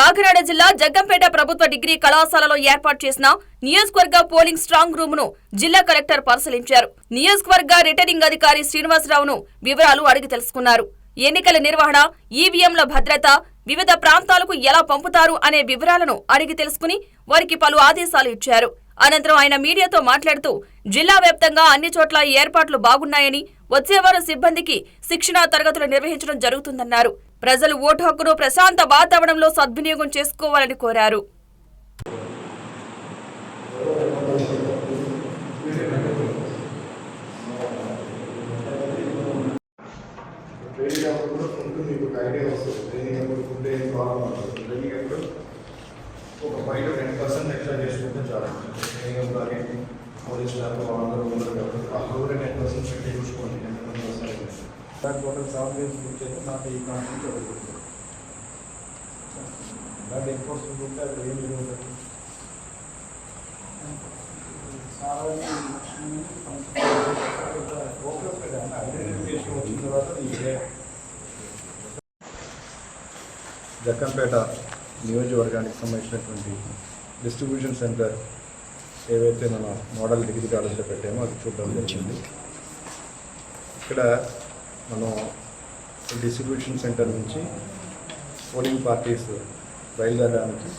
కాకినాడ జిల్లా జగ్గంపేట ప్రభుత్వ డిగ్రీ కళాశాలలో ఏర్పాటు చేసిన నియోజకవర్గ పోలింగ్ స్ట్రాంగ్ రూమ్ను జిల్లా కలెక్టర్ పరిశీలించారు. నియోజకవర్గ రిటర్నింగ్ అధికారి శ్రీనివాసరావును వివరాలు అడిగి తెలుసుకున్నారు. ఎన్నికల నిర్వహణ ఈవీఎంల భద్రత వివిధ ప్రాంతాలకు ఎలా పంపుతారు అనే వివరాలను అడిగి తెలుసుకుని వారికి పలు ఆదేశాలు ఇచ్చారు. అనంతరం ఆయన మీడియాతో మాట్లాడుతూ జిల్లా వ్యాప్తంగా అన్ని చోట్ల ఏర్పాట్లు బాగున్నాయని వచ్చేవారు సిబ్బందికి శిక్షణా తరగతులు నిర్వహించడం జరుగుతుందన్నారు. ప్రజలు ఓటు హక్కును ప్రశాంత వాతావరణంలో సద్వినియోగం చేసుకోవాలని కోరారు. ఒక five to ten percent extra చేసుకుంటే చాలు ట్రైనింగ్ పోలీస్ కాబట్టి కూడా టెన్ పర్సెంట్ పెట్టి చూసుకోండి టెన్ పర్సెంట్ దాని టోటల్ సెవెన్ డేస్ బుక్ చేస్తే నాకు ఈ కాన్సెప్ట్ జరుగుతుంది దాని ఎన్ఫోర్స్మెంట్ ఉంటే అక్కడ ఏం ఓకే ఓకే ఐడెంటిఫికేషన్ వచ్చిన తర్వాత ఇదే జక్కంపేట నియోజకవర్గానికి సంబంధించినటువంటి డిస్ట్రిబ్యూషన్ సెంటర్ ఏవైతే మన మోడల్ డిగ్రీ కాలేజీలో పెట్టామో అది చూడడం జరిగింది ఇక్కడ మనం డిస్ట్రిబ్యూషన్ సెంటర్ నుంచి పోలింగ్ పార్టీస్ బయలుదేరడానికి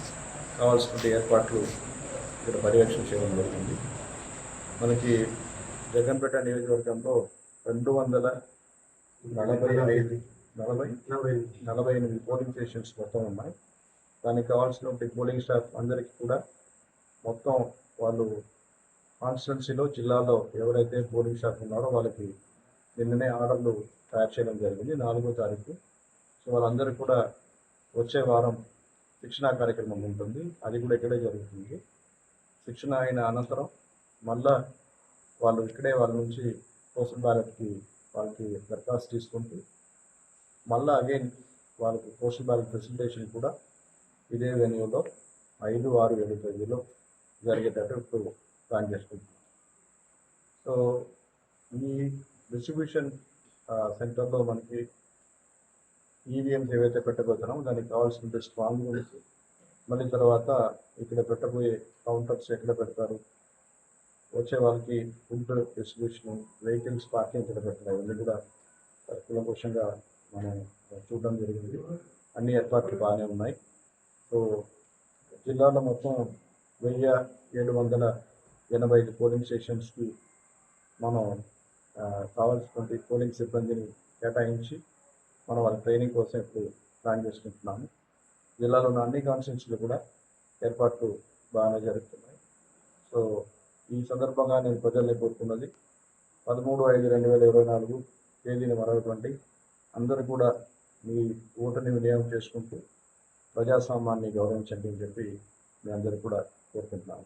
కావాల్సిన ఏర్పాట్లు ఇక్కడ పర్యవేక్షణ చేయడం జరిగింది. మనకి జగన్పేట నియోజకవర్గంలో రెండు వందల నలభై ఐదు నలభై నలభై నలభై ఎనిమిది పోలింగ్ స్టేషన్స్ మొత్తం ఉన్నాయి. దానికి కావాల్సిన పోలింగ్ స్టాఫ్ అందరికీ కూడా మొత్తం వాళ్ళు కాన్స్టిట్యున్సీలో జిల్లాలో ఎవరైతే పోలింగ్ స్టాఫ్ ఉన్నారో వాళ్ళకి నిన్ననే ఆర్డర్లు తయారు చేయడం జరిగింది. నాలుగో తారీఖు. సో వాళ్ళందరూ కూడా వచ్చే వారం శిక్షణా కార్యక్రమం ఉంటుంది. అది కూడా ఇక్కడే జరుగుతుంది. శిక్షణ అయిన అనంతరం మళ్ళా వాళ్ళు ఇక్కడే వాళ్ళ నుంచి పోస్టల్ బ్యాలెట్కి వాళ్ళకి దరఖాస్తు తీసుకుంటూ మళ్ళీ అగైన్ వాళ్ళకి పోస్టల్ బ్యాలెట్ ప్రెసెంటేషన్ కూడా ఇదే వెన్యూలో ఐదు ఆరు ఏడు తేదీలో జరిగేటట్టు ఇప్పుడు ప్లాన్ చేసుకుంటున్నాం. సో ఈ డిస్ట్రిబ్యూషన్ సెంటర్లో మనకి ఈవీఎంస్ ఏవైతే పెట్టబోతున్నామో దానికి కావాల్సిన స్ట్రాంగ్ గురించి మళ్ళీ తర్వాత ఇక్కడ పెట్టబోయే కౌంటర్స్ ఎక్కడ పెడతారు వచ్చే వాళ్ళకి ఫుడ్ డిస్ట్రిబ్యూషన్ వెహికల్స్ పార్కింగ్ ఎక్కడ పెట్టాలి ఇవన్నీ కూడా కులకోశంగా మనం చూడడం జరిగింది. అన్ని ఏర్పాట్లు బాగానే ఉన్నాయి. సో జిల్లాలో మొత్తం వెయ్యి ఏడు వందల ఎనభై ఐదు పోలింగ్ స్టేషన్స్కి మనం కావాల్సినటువంటి పోలింగ్ సిబ్బందిని కేటాయించి మనం వాళ్ళ ట్రైనింగ్ కోసం ఇప్పుడు ప్లాన్ చేసుకుంటున్నాము. జిల్లాలో ఉన్న అన్ని కాన్స్టిట్యూన్స్లు కూడా ఏర్పాట్లు బాగానే జరుగుతున్నాయి. సో ఈ సందర్భంగా నేను ప్రజల్ని కోరుకున్నది పదమూడు ఐదు రెండు వేల ఇరవై నాలుగు తేదీని మరొకటి అందరూ కూడా మీ ఓటుని వినియోగం చేసుకుంటూ ప్రజాస్వామ్యాన్ని గౌరవించండి అని చెప్పి మీ అందరూ కూడా కోరుకుంటున్నాను